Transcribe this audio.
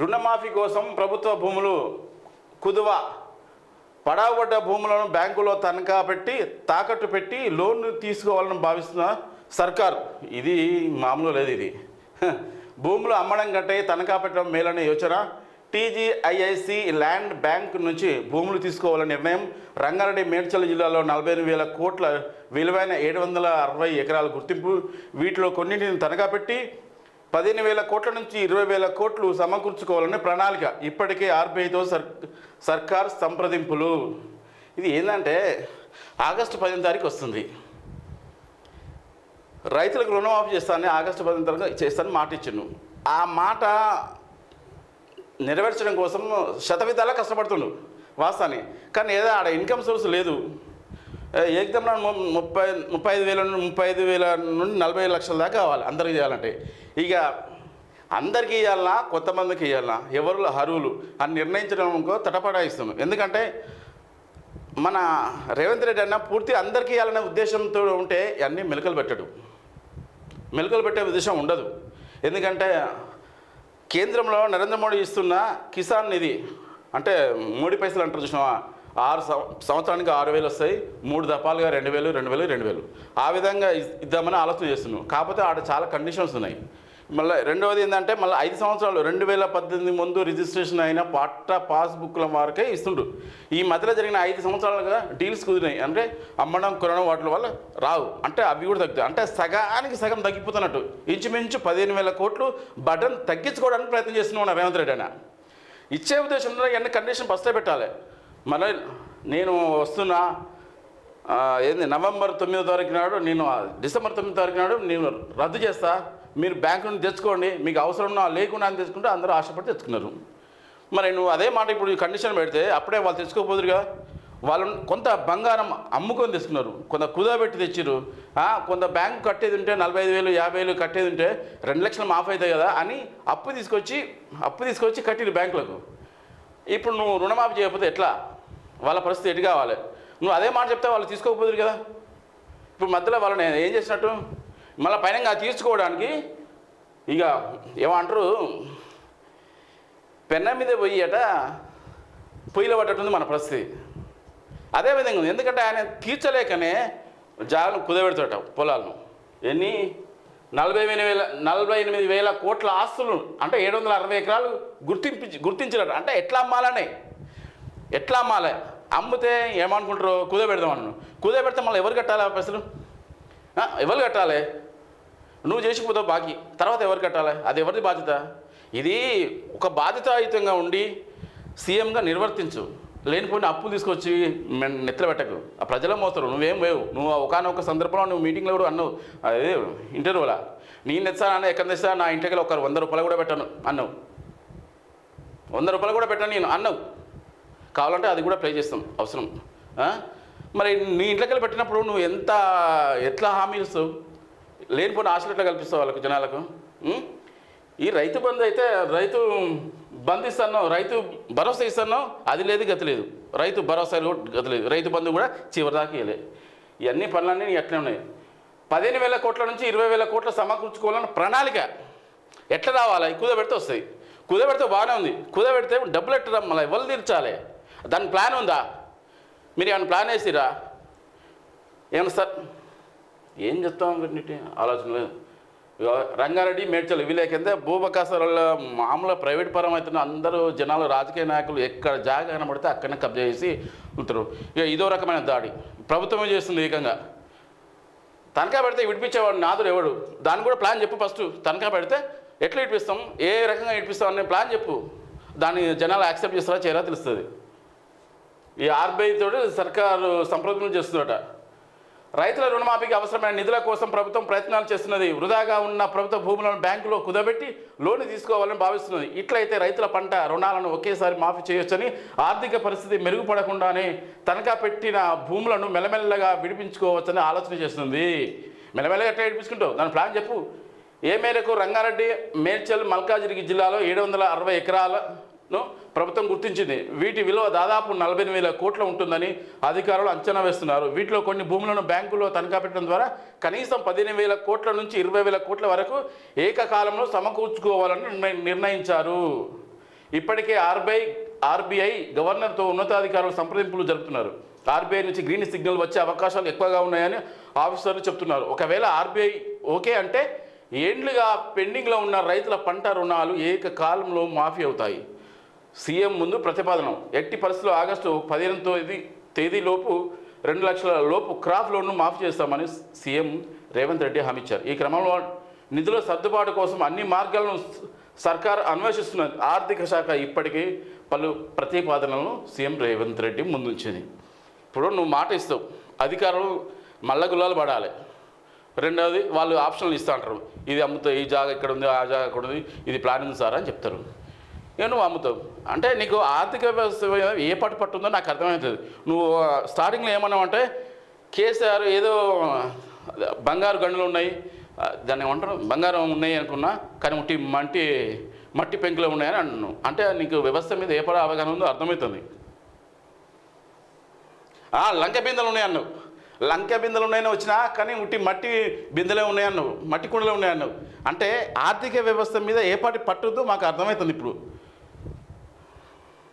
రుణమాఫీ కోసం ప్రభుత్వ భూములు కుదువ పడవబడ్డ భూములను బ్యాంకులో తనఖా పెట్టి తాకట్టు పెట్టి లోన్ తీసుకోవాలని భావిస్తున్న సర్కార్. ఇది మామూలు లేదు ఇది. భూములు అమ్మడం కంటే తనఖా పెట్టడం మేలనే యోచన. టీజీఐఐసి ల్యాండ్ బ్యాంక్ నుంచి భూములు తీసుకోవాలనే నిర్ణయం. రంగారెడ్డి మేడ్చల్ జిల్లాలో నలభై వేల కోట్ల విలువైన ఏడు వందల అరవై ఎకరాల గుర్తింపు. వీటిలో కొన్నింటిని తనఖా పెట్టి పదిహేను వేల కోట్ల నుంచి ఇరవై వేల కోట్లు సమకూర్చుకోవాలనే ప్రణాళిక ఇప్పటికే ఆర్బీఐతో సర్ సర్కార్ సంప్రదింపులు. ఇది ఏంటంటే ఆగస్టు పదిహేను తారీఖు వస్తుంది. రైతులకు రుణమాఫీ చేస్తానని ఆగస్టు పదిహేను తారీఖు చేస్తానని మాట ఇచ్చిండు. ఆ మాట నెరవేర్చడం కోసం శతవిధాలా కష్టపడుతుండు వాస్తవాన్ని. కానీ ఏదో ఆడ ఇన్కమ్ సోర్స్ లేదు. ఏకదంలో ముప్పై ముప్పై ఐదు వేల నుండి ముప్పై ఐదు వేల నుండి నలభై లక్షల దాకా కావాలి అందరికి చేయాలంటే. ఇక అందరికీ ఇవ్వాలన్నా కొంతమందికి ఇవ్వాలన్నా ఎవరు అర్హులు అని నిర్ణయించడం ఇంకో తటపడాయిస్తున్నాం ఎందుకంటే మన రేవంత్ రెడ్డి అన్న పూర్తి అందరికీ ఇవ్వాలనే ఉద్దేశంతో ఉంటే అన్నీ మెలకలు పెట్టడు. మెలకలు పెట్టే ఉద్దేశం ఉండదు. ఎందుకంటే కేంద్రంలో నరేంద్ర మోడీ ఇస్తున్న కిసాన్ నిధి అంటే మోడీ పైసలు అంటారు చూసినావా? ఆరు సంవత్సరానికి ఆరు వేలు వస్తాయి మూడు దఫాలుగా రెండు వేలు రెండు వేలు రెండు వేలు. ఆ విధంగా ఇద్దామని ఆలోచన చేస్తున్నాం. కాకపోతే ఆడ చాలా కండిషన్స్ ఉన్నాయి. మళ్ళీ రెండవది ఏంటంటే మళ్ళీ ఐదు సంవత్సరాలు రెండు వేల పద్దెనిమిది ముందు రిజిస్ట్రేషన్ అయిన పట్టా పాస్బుక్ల వరకే ఇస్తుండ్రు. ఈ మధ్యలో జరిగిన ఐదు సంవత్సరాలుగా డీల్స్ కుదిరినాయి. అంటే అమ్మడం కొనడం వాటి వల్ల రావు. అంటే అవి కూడా తగ్గుతాయి. అంటే సగానికి సగం తగ్గిపోతున్నట్టు. ఇంచుమించు పదిహేను వేల కోట్లు బటన్ తగ్గించుకోవడానికి ప్రయత్నం చేస్తున్నాం రేవంత్ రెడ్డి అయినా ఇచ్చే ఉద్దేశంలో ఎన్ని కండిషన్ ఫస్టే పెట్టాలి? మన నేను వస్తున్నా ఏంది నవంబర్ తొమ్మిదో తారీఖు నాడు నేను డిసెంబర్ తొమ్మిదో తారీఖు నాడు నేను రద్దు చేస్తా. మీరు బ్యాంకు నుండి తెచ్చుకోండి మీకు అవసరం ఉన్నా లేకుండా అని తెచ్చుకుంటే అందరూ ఆశపడి తెచ్చుకున్నారు. మరి నువ్వు అదే మాట ఇప్పుడు కండిషన్ పెడితే అప్పుడే వాళ్ళు తెచ్చుకోపోదురుగా వాళ్ళు కొంత బంగారం అమ్ముకొని తెచ్చుకున్నారు. కొంత కుదబెట్టి తెచ్చిర్రు. కొంత బ్యాంకు కట్టేది ఉంటే నలభై ఐదు వేలు యాభై వేలు కట్టేది ఉంటే రెండు లక్షలు మాఫ్ అవుతాయి కదా అని అప్పు తీసుకొచ్చి అప్పు తీసుకొచ్చి కట్టిరు బ్యాంకులకు. ఇప్పుడు నువ్వు రుణమాఫీ చేయకపోతే ఎట్లా? వాళ్ళ పరిస్థితి ఎటు కావాలి? నువ్వు అదే మాట చెప్తే వాళ్ళు తీసుకోకపోదురు కదా? ఇప్పుడు మధ్యలో వాళ్ళని ఏం చేసినట్టు? మళ్ళీ పైన తీర్చుకోవడానికి ఇక ఏమంటారు? పెన్న మీద పోయి పొయ్యిలో పట్టట్టుంది మన పరిస్థితి. అదే విధంగా ఉంది. ఎందుకంటే ఆయన తీర్చలేకనే జాగను కుదబెడతాట పొలాలను. ఎన్ని? నలభై ఎనిమిది వేల నలభై ఎనిమిది వేల కోట్ల ఆస్తులు అంటే ఏడు వందల అరవై ఎకరాలు గుర్తింపించి గుర్తించినట్టు అంటే ఎట్లా అమ్మాలనే? ఎట్లా అమ్మాలి? అమ్మితే ఏమనుకుంటారు? కుదబెడదాం అన్ను కుదబెడితే మళ్ళీ ఎవరు కట్టాలి ఆ పైసలు? ఎవరు కట్టాలి? నువ్వు చేసిపోతావు బాకీ. తర్వాత ఎవరు కట్టాలి? అది ఎవరిది బాధ్యత? ఇది ఒక బాధ్యతాయుతంగా ఉండి సీఎంగా నిర్వర్తించు. లేనిపోయిన అప్పులు తీసుకొచ్చి మె- పెట్టకు. ఆ ప్రజల మోస్తారు. నువ్వేం వేవు నువ్వు ఒకనొక సందర్భంలో నువ్వు మీటింగ్లో కూడా అన్నావు. అదే ఇంటర్వ్యూలా? నేను తెచ్చాను ఎక్కడ తెచ్చా నా ఇంటికి ఒక వంద రూపాయలు కూడా పెట్టాను. అన్నావు. వంద రూపాయలు కూడా పెట్టాను నేను. అన్నావు. కావాలంటే అది కూడా ప్లే చేస్తాం. అవసరం. మరి నీ ఇంట్లోకి పెట్టినప్పుడు నువ్వు ఎంత ఎట్లా హామీ ఇస్తావు? లేనిపోయిన ఆశలు ఎట్లా కల్పిస్తావు వాళ్ళకు జనాలకు? ఈ రైతు బంధు అయితే రైతు బంద్ ఇస్తాను రైతు భరోసా ఇస్తాను అది లేదు గతి లేదు. రైతు భరోసా గతి లేదు. రైతు బంధు కూడా చివరిదాకా ఇవ్వలే ఇవన్నీ పనులన్నీ ఎట్లా ఉన్నాయి. పదిహేను వేల కోట్ల నుంచి ఇరవై వేల కోట్ల సమకూర్చుకోవాలని ప్రణాళిక ఎట్లా రావాలి? కుదబెడితే వస్తాయి. కుదబెడితే బాగానే ఉంది. కుదబెడితే డబ్బులు ఎట్టడం మళ్ళీ ఎవరు తీర్చాలి? దాని ప్లాన్ ఉందా? మీరు ఏమైనా ప్లాన్ వేసిరా? ఏమన్నా సార్? ఏం చెప్తాం వీటిని ఆలోచన రంగారెడ్డి మేడ్చల్ ఇవి లేకుంటే భూబకాసాల మామూలుగా ప్రైవేట్ పరం అవుతున్న అందరూ జనాలు రాజకీయ నాయకులు ఎక్కడ జాగా కనబడితే అక్కడనే కబ్జా చేసి ఉంటారు. ఇక ఇదో రకమైన దాడి. ప్రభుత్వమే చేస్తుంది ఏకంగా? తనఖా పెడితే విడిపించేవాడు నాదుడు ఎవడు? దాన్ని కూడా ప్లాన్ చెప్పు ఫస్ట్. తనఖా పెడితే ఎట్లా ఇడిపిస్తాం? ఏ రకంగా ఇడిపిస్తాం అనే ప్లాన్ చెప్పు. దాన్ని జనాలు యాక్సెప్ట్ చేస్తారా? చేయరా? తెలుస్తుంది. ఈ ఆర్బీఐ తోటి సర్కారు సంప్రదింపులు చేస్తుందట. రైతుల రుణమాఫీకి అవసరమైన నిధుల కోసం ప్రభుత్వం ప్రయత్నాలు చేస్తున్నది. వృధాగా ఉన్న ప్రభుత్వ భూములను బ్యాంకులో కుదబెట్టి లోన్ తీసుకోవాలని భావిస్తున్నది. ఇట్లయితే రైతుల పంట రుణాలను ఒకేసారి మాఫీ చేయొచ్చని ఆర్థిక పరిస్థితి మెరుగుపడకుండానే తనఖా పెట్టిన భూములను మెల్లమెల్లగా విడిపించుకోవచ్చని ఆలోచన చేస్తుంది. మెల్లమెల్లగా ఎట్లా విడిపించుకుంటావు? దాని ప్లాన్ చెప్పు. ఏ మేరకు రంగారెడ్డి మేడ్చల్ మల్కాజిగిరి జిల్లాలో ఏడు వందల అరవై ను ప్రభుత్వం గుర్తించింది. వీటి విలువ దాదాపు నలభై వేల కోట్ల ఉంటుందని అధికారులు అంచనా వేస్తున్నారు. వీటిలో కొన్ని భూములను బ్యాంకులో తనఖా పెట్టడం ద్వారా కనీసం పదిహేను వేల కోట్ల నుంచి ఇరవై వేల కోట్ల వరకు ఏకకాలంలో సమకూర్చుకోవాలని నిర్ణయించారు. ఇప్పటికే ఆర్బీఐ ఆర్బీఐ గవర్నర్తో ఉన్నతాధికారులు సంప్రదింపులు జరుపుతున్నారు. ఆర్బీఐ నుంచి గ్రీన్ సిగ్నల్ వచ్చే అవకాశాలు ఎక్కువగా ఉన్నాయని ఆఫీసర్లు చెప్తున్నారు. ఒకవేళ ఆర్బీఐ ఓకే అంటే ఏండ్లుగా పెండింగ్లో ఉన్న రైతుల పంట రుణాలు ఏకకాలంలో మాఫీ అవుతాయి. సీఎం ముందు ప్రతిపాదన. ఎట్టి పరిస్థితుల్లో ఆగస్టు పదిహేను తేదీ తేదీలోపు రెండు లక్షల లోపు క్రాప్ లోన్ను మాఫీ చేస్తామని సీఎం రేవంత్ రెడ్డి హామీ ఇచ్చారు. ఈ క్రమంలో నిధుల సర్దుబాటు కోసం అన్ని మార్గాలను సర్కార్ అన్వేషిస్తున్న ఆర్థిక శాఖ ఇప్పటికీ పలు ప్రతిపాదనలను సీఎం రేవంత్ రెడ్డి ముందుంచింది. ఇప్పుడు నువ్వు మాట ఇస్తావు. అధికారులు మల్ల గులాలు పడాలి. రెండవది వాళ్ళు ఆప్షన్లు ఇస్తూ అంటారు. ఇది అమ్ముతా ఈ జాగా ఇక్కడ ఉంది ఆ జాగా ఇక్కడ ఉంది ఇది ప్లాన్ ఉంది సార్ అని చెప్తారు. ఇక నువ్వు అమ్ముతావు అంటే నీకు ఆర్థిక వ్యవస్థ ఏ పట్టు పట్టుందో నాకు అర్థమవుతుంది నువ్వు స్టార్టింగ్లో ఏమన్నావు అంటే కేసీఆర్ ఏదో బంగారు గనులు ఉన్నాయి దాన్ని ఏమంటారు? బంగారం ఉన్నాయి అనుకున్నా కానీ మట్టి మట్టి మట్టి పెంకులో ఉన్నాయని అంటున్నావు అంటే నీకు వ్యవస్థ మీద ఏ పడ అవగాహన ఉందో అర్థమవుతుంది లంక బిందెలు ఉన్నాయన్నావు లంక బిందెలు ఉన్నాయని వచ్చినా కానీ ఉట్టి మట్టి బిందెలే ఉన్నాయన్నావు మట్టి కుండలే ఉన్నాయన్నావు అంటే ఆర్థిక వ్యవస్థ మీద ఏ పాటి పట్టుద్దో మాకు అర్థమవుతుంది ఇప్పుడు.